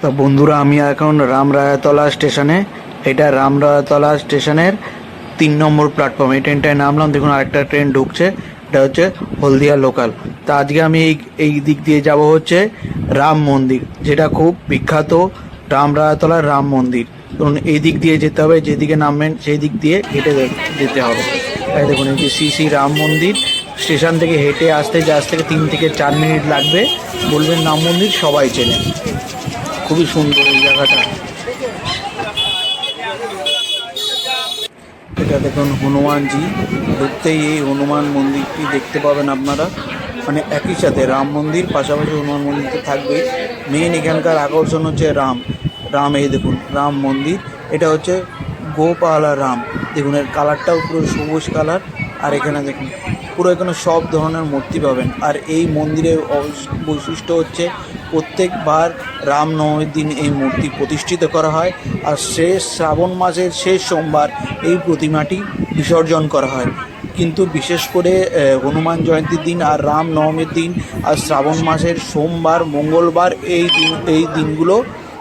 তো বন্ধুরা, আমি এখন রামরায়াতলা স্টেশনে। এটা রামরায়াতলা স্টেশনের তিন নম্বর প্ল্যাটফর্ম এই ট্রেনটায় নামলাম, দেখুন আরেকটা ট্রেন ঢুকছে। এটা হচ্ছে হলদিয়া লোকাল তা আজকে আমি এই এই দিক দিয়ে যাব হচ্ছে রাম মন্দির, যেটা খুব বিখ্যাত রামরায়াতলার রাম মন্দির। ধরুন এই দিক দিয়ে যেতে হবে, যেদিকে নামবেন সেই দিক দিয়ে হেঁটে যেতে হবে। তাই দেখুন, এই যে শ্রী শ্রী রাম মন্দির। স্টেশন থেকে হেঁটে আসতে, যে আজ থেকে তিন থেকে চার মিনিট লাগবে। বলবেন রাম মন্দির সবাই চেনে। খুবই সুন্দর এই জায়গাটা। এটা দেখুন হনুমানজি। ঢুকতেই এই হনুমান মন্দিরটি দেখতে পাবেন আপনারা। মানে একই সাথে রাম মন্দির, পাশাপাশি হনুমান মন্দির তো থাকবেই এখানকার আকর্ষণ হচ্ছে রাম। রাম এই দেখুন, রাম মন্দির। এটা হচ্ছে গোপালা রাম। দেখুন, এর কালারটাও পুরো সবুজ কালার। আর এখানে দেখুন, পুরো এখানে সব ধরনের মূর্তি পাবেন। আর এই মন্দিরের বৈশিষ্ট্য হচ্ছে প্রত্যেকবার রামনবমীর দিন এই মূর্তি প্রতিষ্ঠিত করা হয় আর শেষ শ্রাবণ মাসের শেষ সোমবার এই প্রতিমাটি বিসর্জন করা হয়। কিন্তু বিশেষ করে হনুমান জয়ন্তীর দিন আর রাম নবমীর দিন আর শ্রাবণ মাসের সোমবার, মঙ্গলবার এই দিন, এই দিনগুলো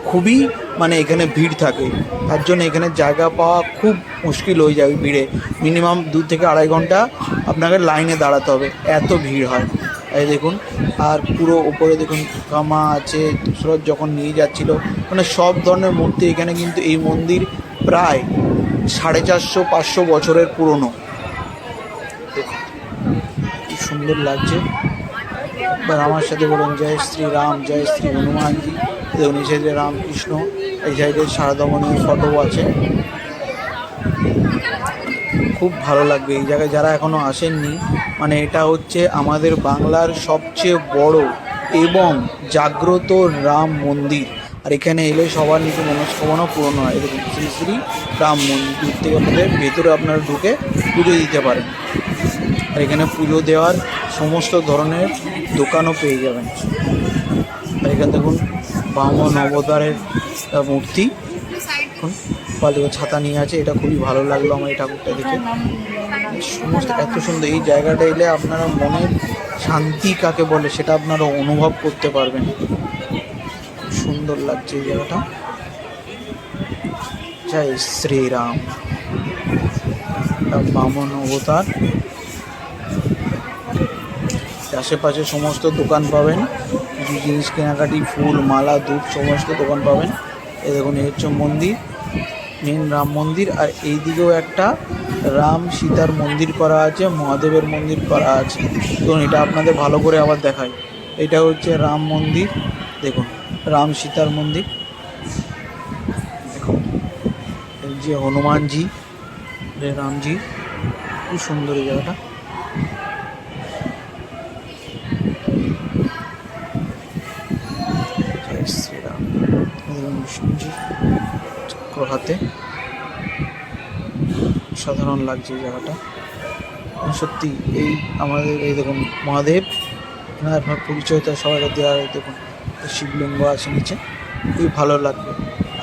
খুবই মানে এখানে ভিড় থাকে। তার জন্য এখানে জায়গা পাওয়া খুব মুশকিল হয়ে যায় ভিড়ে। মিনিমাম দু থেকে আড়াই ঘণ্টা আপনাকে লাইনে দাঁড়াতে হবে। এত ভিড় হয়। এই দেখুন, আর পুরো ওপরে দেখুন, কামা আছে সুরত যখন নিয়ে যাচ্ছিল মানে সব ধরনের মূর্তি এখানে কিন্তু এই মন্দির প্রায় সাড়ে চারশো, পাঁচশো বছরের পুরনো। কি সুন্দর লাগছে। এবার আমার সাথে বলুন, জয় শ্রী রাম, জয় শ্রী হনুমানজি দেখুন এই সাইডে রামকৃষ্ণ, এই সাইডে সারদামণির ফটো আছে। খুব ভালো লাগবে। এই জায়গায় যারা এখনও আসেননি মানে এটা হচ্ছে আমাদের বাংলার সবচেয়ে বড় এবং জাগ্রত রাম মন্দির। আর এখানে এলে সবার নিজের মনস্কামনা পূরণ হয়। এরকম শ্রী শ্রী রাম মন্দির। থেকে আপনাদের ভেতরে আপনারা ঢুকে পুজো দিতে পারেন। আর এখানে পুজো দেওয়ার সমস্ত ধরনের দোকানও পেয়ে যাবেন। আর এখানে দেখুন বামন অবতারের মূর্তি। পালিয়ে ছাতা নিয়ে আছে এটা খুবই ভালো লাগল আমার এই ঠাকুরটা দেখে। সমস্ত এত সুন্দর এই জায়গাটা এলে আপনারা মনের শান্তি কাকে বলে সেটা আপনারা অনুভব করতে পারবেন। সুন্দর লাগছে এই জায়গাটা। জয় শ্রীরাম। বামন অবতার। আশেপাশে সমস্ত দোকান পাবেন। কিছু জিনিস কেনাকাটি ফুল মালা ধূপ সমস্ত দোকান পাবেন। এই দেখুন এই হচ্ছে মন্দির। মেন রাম মন্দির, আর এই দিকেও একটা রাম সীতার মন্দির করা আছে, মহাদেবের মন্দির করা আছে। দেখুন এটা আপনাদের ভালো করে আবার দেখাই। এটা হচ্ছে রাম মন্দির, দেখুন, রাম সীতার মন্দির। দেখুন যে হনুমানজি রামজি, খুব সুন্দর এই জায়গাটা। জয় শ্রীরাম বিষ্ণুজি হাতে। সাধারণ লাগছে জায়গাটা। সত্যি এই আমাদের, এই দেখুন মহাদেব, এনার পরিচয়টা সবাই দেওয়া দেখুন শিবলিঙ্গ আছে নিচে। খুবই ভালো লাগবে।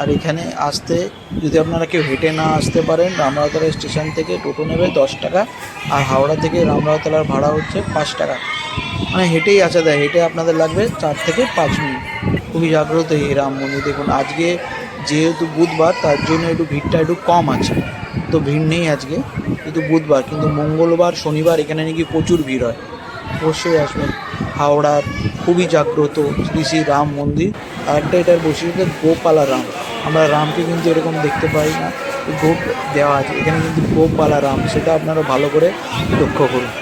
আর এখানে আসতে, যদি আপনারা কেউ হেঁটে না আসতে পারেন রামরাতলা স্টেশন থেকে টোটো নেবে দশ টাকা, আর হাওড়া থেকে রামরাতলার ভাড়া হচ্ছে পাঁচ টাকা। মানে হেঁটেই আসা দেয় হেঁটে আপনাদের লাগবে চার থেকে পাঁচ মিনিট। খুবই জাগ্রত এই রাম মন্দির। দেখুন, আজকে যেহেতু বুধবার, তার জন্য একটু ভিড়টা একটু কম আছে। তো ভিড় নেই আজকে, কিন্তু বুধবার, কিন্তু মঙ্গলবার, শনিবার, এখানে নাকি প্রচুর ভিড় হয়। অবশ্যই আসবেন। হাওড়ার খুবই জাগ্রত শ্রী শ্রী রাম মন্দির। আর একটা এটার বৈশিষ্ট্য গোপালা রাম। আমরা রামকে কিন্তু এরকম দেখতে পাই না। গোপ দেওয়া আছে। এখানে কিন্তু গোপালা রাম, সেটা আপনারা ভালো করে লক্ষ্য করুন।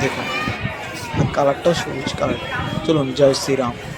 দেখুন। কালারটা সবুজ কালার চলুন, জয় শ্রীরাম